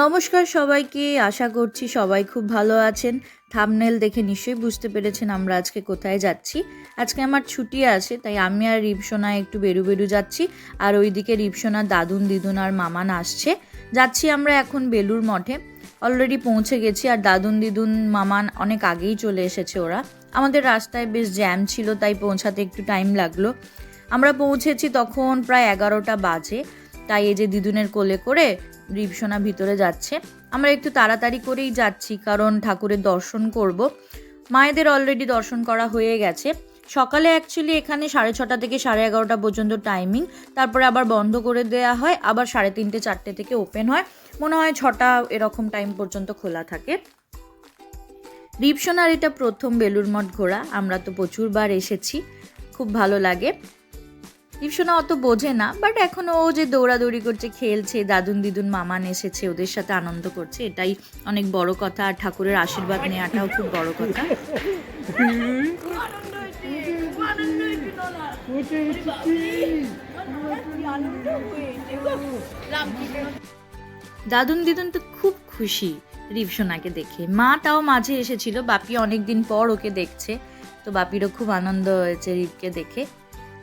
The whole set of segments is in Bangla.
নমস্কার সবাইকে, আশা করছি সবাই খুব ভালো আছেন। থামনেল দেখে নিশ্চয়ই বুঝতে পেরেছেন আমরা আজকে কোথায় যাচ্ছি। আজকে আমার ছুটি আছে, তাই আমি আর রিপসোনা একটু বেরু বেরু যাচ্ছি। আর ওইদিকে রিপসোনা দাদুন, দিদুন আর মামান আসছে যাচ্ছি আমরা এখন বেলুর মঠে। অলরেডি পৌঁছে গেছি আর দাদুন, দিদুন মামান অনেক আগেই চলে এসেছে ওরা। আমাদের রাস্তায় বেশ জ্যাম ছিল, তাই পৌঁছাতে একটু টাইম লাগল। আমরা পৌঁছেছি তখন প্রায় এগারোটা বাজে। তাই এই যে দিদুনের কোলে করে রিপসোনা ভিতরে যাচ্ছে। আমরা একটু তাড়াতাড়ি করেই যাচ্ছি, কারণ ঠাকুরের দর্শন করব। মায়েদের অলরেডি দর্শন করা হয়ে গেছে। সকালে অ্যাকচুয়ালি এখানে সাড়ে ছটা থেকে সাড়ে এগারোটা পর্যন্ত টাইমিং তারপরে আবার বন্ধ করে দেওয়া হয়, আবার সাড়ে তিনটে, চারটে থেকে ওপেন হয়। মনে হয় ছটা এরকম টাইম পর্যন্ত খোলা থাকে। রিপসোনার এটা প্রথম বেলুর মঠ ঘোরা। আমরা তো প্রচুরবার এসেছি। খুব ভালো লাগে। রিপসোনা অত বোঝে না বাট এখন ও যে দৌড়াদৌড়ি করছে, খেলছে, দাদুন দিদুন মামান এসেছে, ওদের সাথে আনন্দ করছে, এটাই অনেক বড় কথা। আর ঠাকুরের আশীর্বাদ নেওয়াটাও খুব বড় কথা। দাদুন দিদুন তো খুব খুশি রিপসোনাকে দেখে। মা তাও মাঝে এসেছিল, বাপি অনেক দিন পর ওকে দেখছে, তো বাপিরও খুব আনন্দ হয়েছে রিপকে দেখে।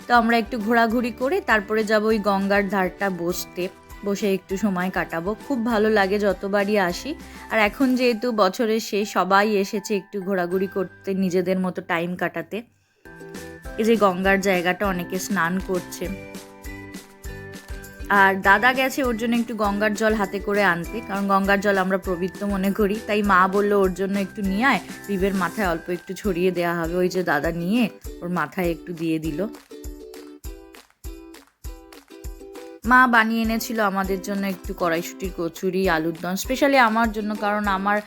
তো আমরা একটু ঘোরাঘুরি করে তারপরে যাব ওই গঙ্গার ধারটা বসতে। বসে একটু সময় কাটাবো। খুব ভালো লাগে যতবারই আসি। আর এখন যেহেতু বছরের শেষ, সবাই এসেছে একটু ঘোরাঘুরি করতে নিজেদের মতো টাইম কাটাতে। এই যে গঙ্গার জায়গাটা অনেকে স্নান করছে। আর দাদা গেছে ওর জন্য একটু গঙ্গার জল হাতে করে আনতে। কারণ গঙ্গার জল আমরা পবিত্র মনে করি। তাই মা বলল ওর জন্য একটু নিয়ে আয়। রিবের মাথায় অল্প একটু ছড়িয়ে দেওয়া হবে। ওই যে দাদা নিয়ে ওর মাথায় একটু দিয়ে দিল। মা বানিয়ে এনেছিল আমাদের জন্য একটু কড়াইশুটির কচুরি, আলুর দম স্পেশালি আমার জন্য, কারণ আমার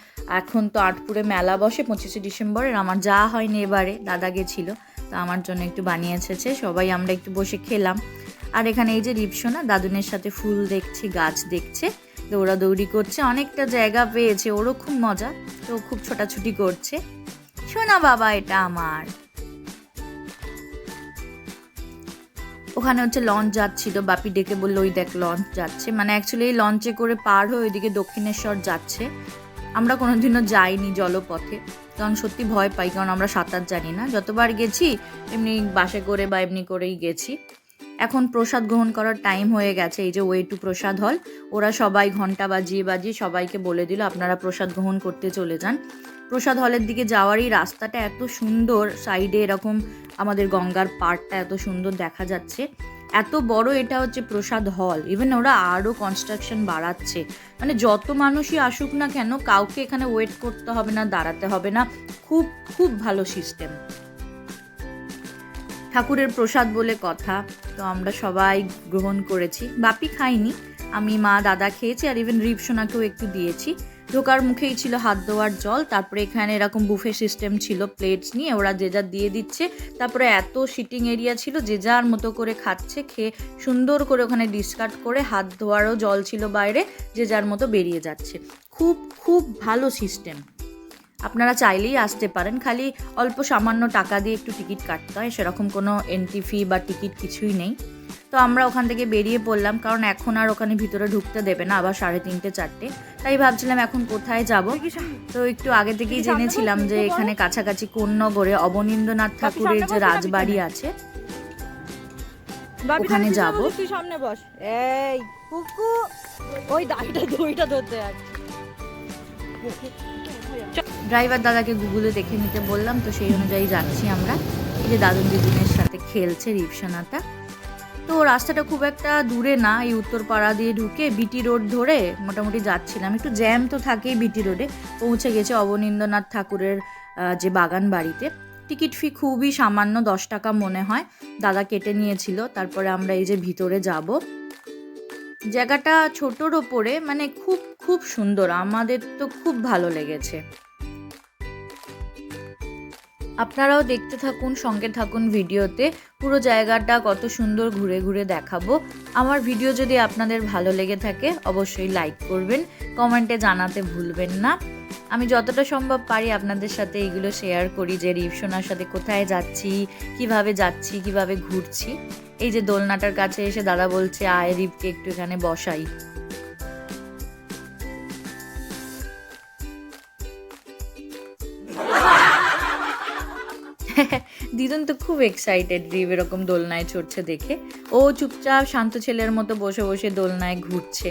এখন তো আটপুরে মেলা বসে, পঁচিশে ডিসেম্বরের, আমার যা হয়নি এবারে, দাদা গেছিল, তা আমার জন্য একটু বানিয়ে এসেছে, সবাই আমরা একটু বসে খেলাম। আর এখানে এই যে রিপসোনা দাদুনের সাথে ফুল দেখছে, গাছ দেখছে, দৌড়াদৌড়ি করছে, অনেকটা জায়গা পেয়েছে, ওরও খুব মজা, তো খুব ছোটাছুটি করছে। শোনা বাবা, এটা আমার। ওখানে হচ্ছে লঞ্চ যাচ্ছিল, বাপি ডেকে বলল, ওই দেখ লঞ্চ যাচ্ছে। মানে অ্যাকচুয়ালি এই লঞ্চে করে পার হয়ে ওইদিকে দক্ষিণেশ্বর যাচ্ছে। আমরা কোনোদিনও যাইনি জলপথে, কারণ সত্যি ভয় পাই, কারণ আমরা সাঁতার জানি না। যতবার গেছি, এমনি বাসে করে বা এমনি করেই গেছি। এখন প্রসাদ গ্রহণ করার টাইম হয়ে গেছে, এই যে ওয়ে টু প্রসাদ হল ওরা সবাই ঘণ্টা বাজিয়ে বাজিয়ে সবাইকে বলে দিল, আপনারা প্রসাদ গ্রহণ করতে চলে যান। প্রসাদ হলের দিকে যাওয়ারই রাস্তাটা এত সুন্দর সাইডে এরকম আমাদের গঙ্গার পাড়টা এত সুন্দর দেখা যাচ্ছে। এত বড় এটা হচ্ছে প্রসাদ হল। ইভেন ওরা আরও কনস্ট্রাকশন বাড়াচ্ছে। মানে যত মানুষই আসুক না কেন, কাউকে এখানে ওয়েট করতে হবে না, দাঁড়াতে হবে না। খুব খুব ভালো সিস্টেম ঠাকুরের প্রসাদ বলে কথা। তো আমরা সবাই গ্রহণ করেছি। বাপি খাইনি। আমি মা, দাদা খেয়েছি আর ইভেন রিপসোনাকেও একটু দিয়েছি। ঢোকার মুখেই ছিল হাত ধোয়ার জল, তারপরে এখানে এরকম বুফে সিস্টেম ছিল প্লেটস নিয়ে ওরা যে যা দিয়ে দিচ্ছে, তারপরে এত সিটিং এরিয়া ছিল, যে যার মতো করে খাচ্ছে, খেয়ে সুন্দর করে ওখানে ডিসকার্ড করে হাত ধোয়ারও জল ছিল বাইরে, যে যার মতো বেরিয়ে যাচ্ছে। খুব খুব ভালো সিস্টেম আপনারা চাইলেই আসতে পারেন, খালি অল্প সামান্য টাকা দিয়ে একটু টিকিট কাটতে হয়, সেরকম কোনো এন্ট্রি ফি বা টিকিট কিছুই নেই। তো আমরা ওখান থেকে বেরিয়ে পড়লাম কারণ এখন আর ওখানে ভিতরে ঢুকতে দেবে না আবার সাড়ে তিনটে চারটে। তাই ভাবছিলাম এখন কোথায় যাব? তো একটু আগে থেকেই জেনেছিলাম যে এখানে কাছাকাছি কোন নগরে অবনীন্দ্রনাথ ঠাকুরের যে রাজবাড়ি আছে ওখানে যাব। সামনে বস। এই কুকু। ওই দাড়িটা ধরতে ড্রাইভার দাদাকে গুগলে দেখে নিতে বললাম তো সেই অনুযায়ী যাচ্ছি আমরা। এই যে দাদুন দিদুনের সাথে খেলছে রিপসানাটা। তো রাস্তাটা খুব একটা দূরে না, এই উত্তরপাড়া দিয়ে ঢুকে বিটি রোড ধরে মোটামুটি যাচ্ছিলাম। একটু জ্যাম তো থাকেই বিটি রোডে পৌঁছে গেছে অবনীন্দ্রনাথ ঠাকুরের যে বাগান বাড়িতে। টিকিট ফি খুবই সামান্য, দশ টাকা মনে হয়। দাদা কেটে নিয়েছিল, তারপরে আমরা এই যে ভিতরে যাব। জায়গাটা ছোটোর ওপরে মানে খুব খুব সুন্দর। আমাদের তো খুব ভালো লেগেছে। আপনারাও দেখতে থাকুন, সঙ্গে থাকুন ভিডিওতে। পুরো জায়গাটা কত সুন্দর ঘুরে ঘুরে দেখাবো। আমার ভিডিও যদি আপনাদের ভালো লেগে থাকে, অবশ্যই লাইক করবেন, কমেন্টে জানাতে ভুলবেন না। আমি যতটা সম্ভব পারি আপনাদের সাথে এগুলো শেয়ার করি যে রিপসোনার সাথে কোথায় যাচ্ছি, কীভাবে যাচ্ছি, কীভাবে ঘুরছি। এই যে দোলনাটার কাছে এসে দাদা বলছে, আয় রিপকে একটু এখানে বসাই। দিদুন তো খুব এক্সাইটেড রিভ এরকম দোলনায় চড়ছে দেখে। ও চুপচাপ শান্ত ছেলের মতো বসে বসে দোলনায় ঘুরছে।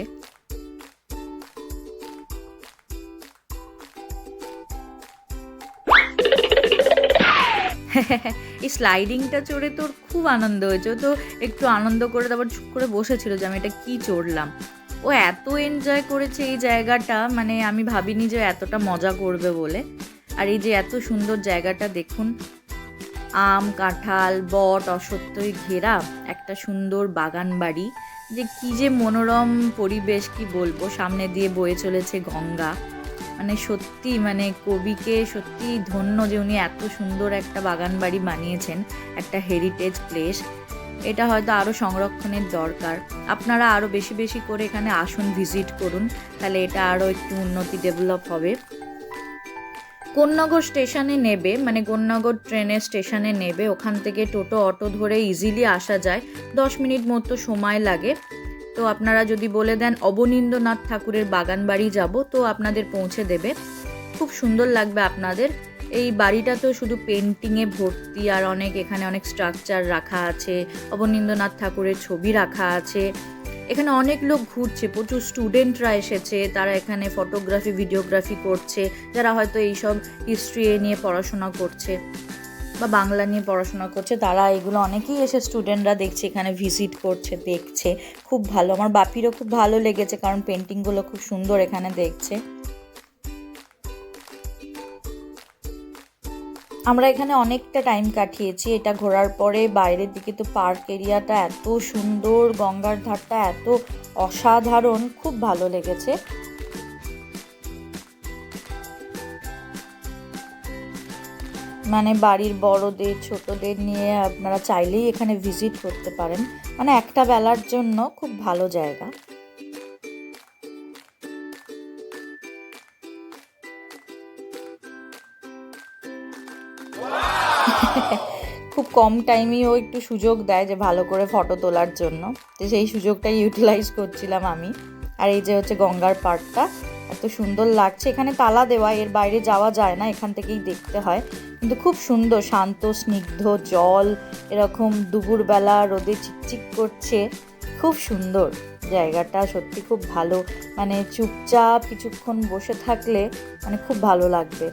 এই স্লাইডিংটা চড়ে তোর খুব আনন্দ হয়েছে। তো একটু আনন্দ করে তারপর চুপ করে বসেছিল যে আমি এটা কি চড়লাম। ও এত এনজয় করেছে এই জায়গাটা মানে আমি ভাবিনি যে এতটা মজা করবে বলে। আর এই যে এত সুন্দর জায়গাটা দেখুন আম, কাঁঠাল, বট, অসত্যই ঘেরা একটা সুন্দর বাগান বাড়ি। যে কি যে মনোরম পরিবেশ কি বলব, সামনে দিয়ে বয়ে চলেছে গঙ্গা। মানে সত্যি মানে কবিকে সত্যি ধন্য যে উনি এত সুন্দর একটা বাগান বাড়ি বানিয়েছেন, একটা হেরিটেজ প্লেস এটা হয়তো আরও সংরক্ষণের দরকার। আপনারা আরও বেশি বেশি করে এখানে আসুন ভিজিট করুন। তাহলে এটা আরও একটু উন্নতি ডেভেলপ হবে। কোন্নগর স্টেশনে নেবে মানে কোন্নগর ট্রেনের স্টেশনে নেবে, ওখান থেকে টোটো, অটো ধরে ইজিলি আসা যায়। দশ মিনিট মতো সময় লাগে। তো আপনারা যদি বলে দেন অবনীন্দ্রনাথ ঠাকুরের বাগান বাড়ি যাব, তো আপনাদের পৌঁছে দেবে। খুব সুন্দর লাগবে আপনাদের। এই বাড়িটা তো শুধু পেন্টিংয়ে ভর্তি, আর অনেক এখানে অনেক স্ট্রাকচার রাখা আছে। অবনীন্দ্রনাথ ঠাকুরের ছবি রাখা আছে। এখানে অনেক লোক ঘুরছে, প্রচুর স্টুডেন্টরা এসেছে, তারা এখানে ফটোগ্রাফি ভিডিওগ্রাফি করছে, যারা হয়তো এইসব হিস্ট্রি নিয়ে পড়াশোনা করছে বা বাংলা নিয়ে পড়াশোনা করছে, তারা এগুলো অনেকেই এসে স্টুডেন্টরা দেখছে, এখানে ভিজিট করছে, দেখছে। খুব ভালো, আমার বাপিরও খুব ভালো লেগেছে, কারণ পেন্টিংগুলো খুব সুন্দর এখানে দেখছে। আমরা এখানে অনেকটা টাইম কাটিয়েছি। এটা ঘোরার পরে বাইরের দিকে তো পার্ক এরিয়াটা এত সুন্দর, গঙ্গার ধারটা এত অসাধারণ, খুব ভালো লেগেছে। মানে বাড়ির বড়দের, ছোটদের নিয়ে আপনারা চাইলেই এখানে ভিজিট করতে পারেন। মানে একটা বেলার জন্য খুব ভালো জায়গা। খুব কম টাইমেই ও একটু সুযোগ দেয় যে ভালো করে ফটো তোলার জন্য। তো সেই সুযোগটাই ইউটিলাইজ করছিলাম আমি। আর এই যে হচ্ছে গঙ্গার পার্কটা এত সুন্দর লাগছে। এখানে তালা দেওয়া, এর বাইরে যাওয়া যায় না, এখান থেকেই দেখতে হয়। কিন্তু খুব সুন্দর, শান্ত, স্নিগ্ধ জল, এরকম দুপুরবেলা রোদে চিকচিক করছে। খুব সুন্দর জায়গাটা, সত্যি খুব ভালো। মানে চুপচাপ কিছুক্ষণ বসে থাকলে মানে খুব ভালো লাগবে।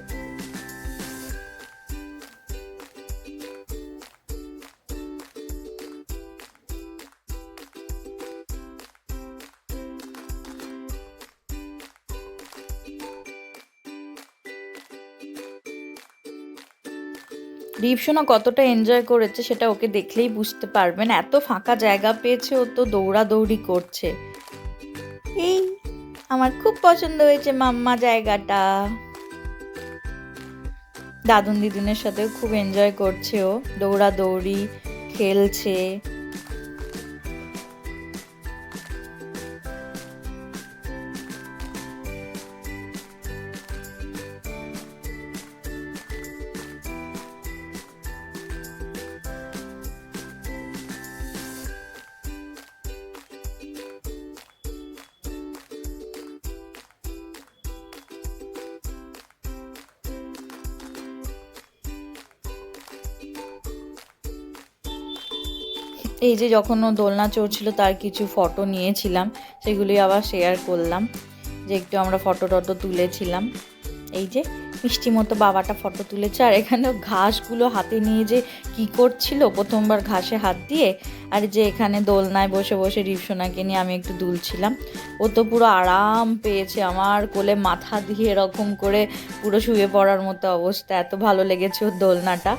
রিপসোনা কতটা এনজয় করেছে সেটা ওকে দেখলেই বুঝতে পারবেন। এত ফাঁকা জায়গা পেয়েছে ও তো দৌড়াদৌড়ি করছে। এই, আমার খুব পছন্দ হয়েছে মাম্মা জায়গাটা। দাদুন দিদুনের সাথেও খুব এনজয় করছে ও। দৌড়াদৌড়ি, খেলছে। এই যে যখন ও দোলনা চড়ছিল, তার কিছু ফটো নিয়েছিলাম, সেগুলি আবার শেয়ার করলাম, যে একটু আমরা ফটো টটো তুলেছিলাম। এই যে মিষ্টি মতো বাবাটা ফটো তুলেছে, আর এখানে ঘাসগুলো হাতে নিয়ে যে কি করছিল, প্রথমবার ঘাসে হাত দিয়ে, আর যে এখানে দোলনায় বসে বসে রিপসোনাকে নিয়ে আমি একটু দুলছিলাম। ও তো পুরো আরাম পেয়েছে, আমার কোলে মাথা দিয়ে এরকম করে পুরো শুয়ে পড়ার মতো অবস্থা, এত ভালো লেগেছে ওর দোলনাটা।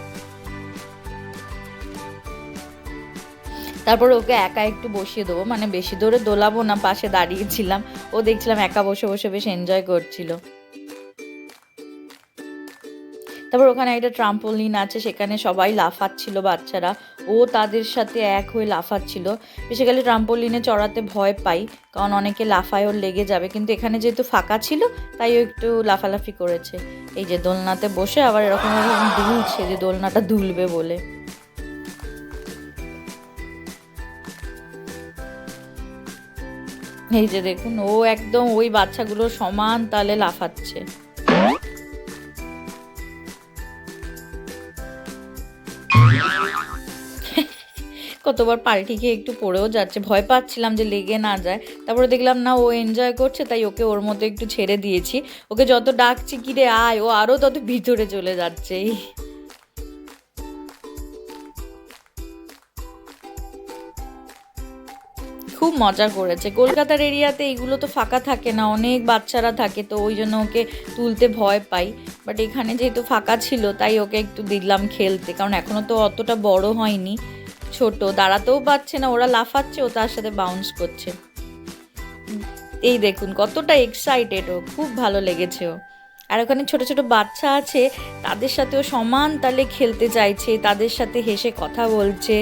তারপর ওকে একা একটু বসিয়ে দেবো। মানে বেশি দূরে দোলাবো না, পাশে দাঁড়িয়েছিলাম ও দেখছিলাম একা বসে বসে বেশ এনজয় করছিল। তারপর ওখানে একটা ট্রাম্পোলিন আছে, সেখানে সবাই লাফাচ্ছিল বাচ্চারা। ও তাদের সাথে এক হয়ে লাফাচ্ছিল। বেসিক্যালি ট্রাম্পোলিনে চড়াতে ভয় পাই, কারণ অনেকে লাফায় ওর লেগে যাবে। কিন্তু এখানে যেহেতু ফাঁকা ছিল, তাই ও একটু লাফালাফি করেছে। এই যে দোলনাতে বসে আবার এরকম দুলছে যে দোলনাটা দুলবে বলে। এই যে দেখুন, ও একদম ওই বাচ্চাগুলো সমান তালে লাফাচ্ছে। কতবার পাল্টি খেয়ে একটু পড়েও যাচ্ছে, ভয় পাচ্ছিলাম যে লেগে না যায়। তারপরে দেখলাম, না, ও এনজয় করছে, তাই ওকে ওর মতো একটু ছেড়ে দিয়েছি। ওকে যত ডাকছি কি রে আয়। ও আরও তত ভিতরে চলে যাচ্ছে। খুব মজা করেছে। কলকাতার এরিয়াতে এইগুলো তো ফাঁকা থাকে না, অনেক বাচ্চারা থাকে তো ওই জন্য ওকে তুলতে ভয় পাই। বাট এখানে যেহেতু ফাঁকা ছিল, তাই ওকে একটু দিলাম খেলতে। কারণ এখনও তো অতটা বড় হয়নি, ছোট। দাঁড়াতেও পারছে না, ওরা লাফাচ্ছে, ও তার সাথে বাউন্স করছে। এই দেখুন, কতটা এক্সাইটেড ও, খুব ভালো লেগেছে ও। আর ওখানে ছোট ছোট বাচ্চা আছে, তাদের সাথেও সমান তালে খেলতে চাইছে, তাদের সাথে হেসে কথা বলছে।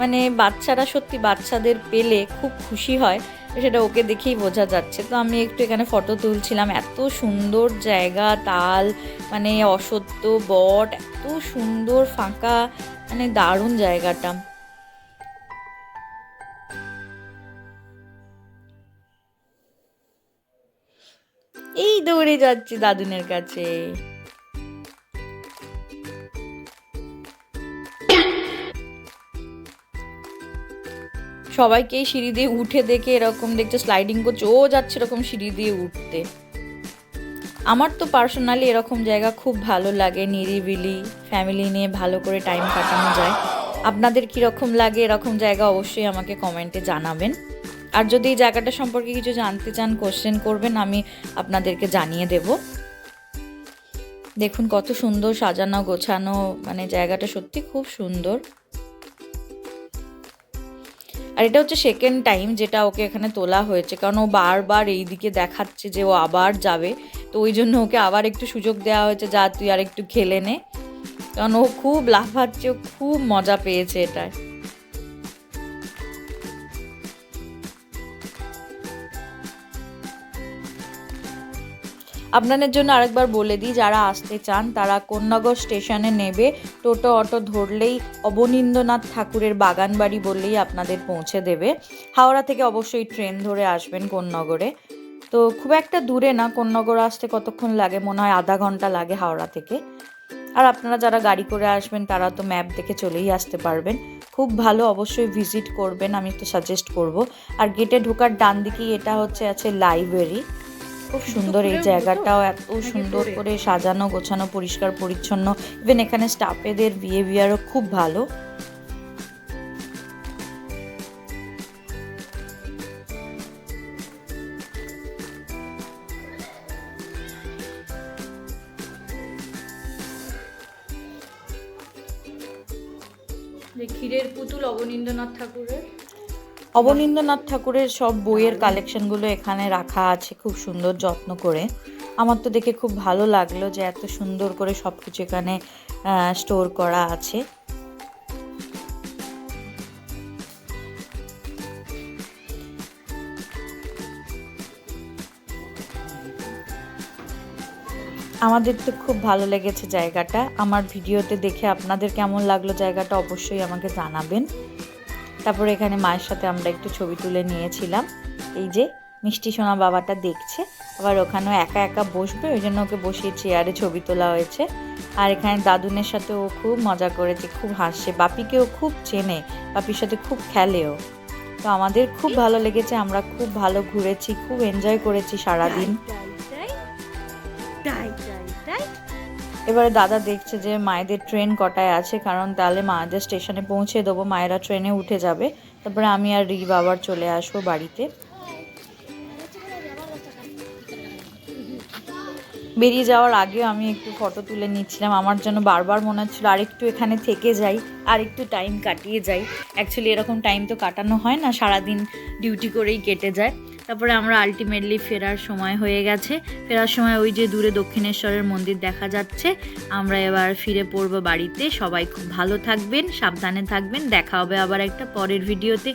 মানে বাচ্চারা সত্যি বাচ্চাদের পেলে খুব খুশি হয়, সেটা ওকে দেখেই বোঝা যাচ্ছে। তো আমি একটু এখানে ফটো তুলছিলাম, এত সুন্দর জায়গা, তাল মানে অসত্য বট, এত সুন্দর ফাঁকা মানে দারুণ জায়গাটা। এই দৌড়ে যাচ্ছি দাদুনের কাছে। সবাইকেই সিঁড়ি দিয়ে উঠে দেখে এরকম দেখছে স্লাইডিং করছে। ও যাচ্ছে এরকম সিঁড়ি দিয়ে উঠতে। আমার তো পার্সোনালি এরকম জায়গা খুব ভালো লাগে, নিরিবিলি ফ্যামিলি নিয়ে ভালো করে টাইম কাটানো যায়। আপনাদের কীরকম লাগে এরকম জায়গা অবশ্যই আমাকে কমেন্টে জানাবেন। আর যদি এই জায়গাটা সম্পর্কে কিছু জানতে চান কোশ্চেন করবেন, আমি আপনাদেরকে জানিয়ে দেব। দেখুন কত সুন্দর সাজানো গোছানো মানে জায়গাটা সত্যি খুব সুন্দর। আর এটা হচ্ছে সেকেন্ড টাইম যেটা ওকে এখানে তোলা হয়েছে, কারণ ও বারবার এই দিকে দেখাচ্ছে যে ও আবার যাবে। তো ওই জন্য ওকে আবার একটু সুযোগ দেওয়া হয়েছে, যা, তুই আর একটু খেলে নে। কারণ ও খুব লাফাচ্ছে, ও খুব মজা পেয়েছে এটায় আপনাদের জন্য আরেকবার বলে দিই, যারা আসতে চান তারা কোন্নগর স্টেশনে নেবে। টোটো অটো ধরলেই অবনীন্দ্রনাথ ঠাকুরের বাগান বাড়ি বললেই আপনাদের পৌঁছে দেবে। হাওড়া থেকে অবশ্যই ট্রেন ধরে আসবেন কোন্নগরে। তো খুব একটা দূরে না, কোন্নগর আসতে কতক্ষণ লাগে? মনে হয় আধা ঘণ্টা লাগে হাওড়া থেকে। আর আপনারা যারা গাড়ি করে আসবেন, তারা তো ম্যাপ দেখে চলেই আসতে পারবেন। খুব ভালো অবশ্যই ভিজিট করবেন, আমি তো সাজেস্ট করব। আর গেটে ঢোকার ডান দিকেই এটা হচ্ছে, আছে লাইব্রেরি খুব সুন্দর এই জায়গাটাও এত সুন্দর করে সাজানো গোছানো পরিষ্কার পরিচ্ছন্ন। ইভেন এখানে স্টাফেদের বিহেভিয়ারও খুব ভালো। যে ক্ষীরের পুতুল অবনীন্দ্রনাথ ঠাকুরের। অবনীন্দ্রনাথ ঠাকুরের সব বইয়ের কালেকশনগুলো এখানে রাখা আছে খুব সুন্দর, যত্ন করে। আমার তো দেখে খুব ভালো লাগল যে এত সুন্দর করে সব কিছু এখানে স্টোর করা আছে। আমাদের তো খুব ভালো লেগেছে জায়গাটা। আমার ভিডিওতে দেখে আপনাদের কেমন লাগল জায়গাটা অবশ্যই আমাকে জানাবেন। তারপরে এখানে মায়ের সাথে আমরা একটু ছবি তুলে নিয়েছিলাম। এই যে মিষ্টি সোনা বাবাটা দেখছে, আবার ওখানেও একা একা বসবে, ওই জন্য ওকে বসিয়ে চেয়ারে ছবি তোলা হয়েছে। আর এখানে দাদুনের সাথে ও খুব মজা করেছে, খুব হাসছে। বাপিকেও খুব চেনে, বাপির সাথে খুব খেলেও। তো আমাদের খুব ভালো লেগেছে, আমরা খুব ভালো ঘুরেছি, খুব এনজয় করেছি সারাদিন। এবারে দাদা দেখছে যে মায়েদের ট্রেন কটায় আছে, কারণ তাহলে মায়েদের স্টেশনে পৌঁছে দেবো, মায়েরা ট্রেনে উঠে যাবে। তারপরে আমি আর রি বাবার চলে আসব বাড়িতে। বেরিয়ে যাওয়ার আগেও আমি একটু ফটো তুলে নিচ্ছিলাম। আমার জন্য বারবার মনে হচ্ছিল আরেকটু এখানে থেকে যাই আর একটু টাইম কাটিয়ে যাই। অ্যাকচুয়ালি এরকম টাইম তো কাটানো হয় না, সারাদিন ডিউটি করেই কেটে যায়। তারপরে আমরা আলটিমেটলি ফেরার সময় হয়ে গেছে। ফেরার সময় ওই যে দূরে দক্ষিণেশ্বরের মন্দির দেখা যাচ্ছে। আমরা এবার ফিরে পড়ব বাড়িতে। সবাই খুব ভালো থাকবেন, সাবধানে থাকবেন। দেখা হবে আবার একটা পরের ভিডিওতে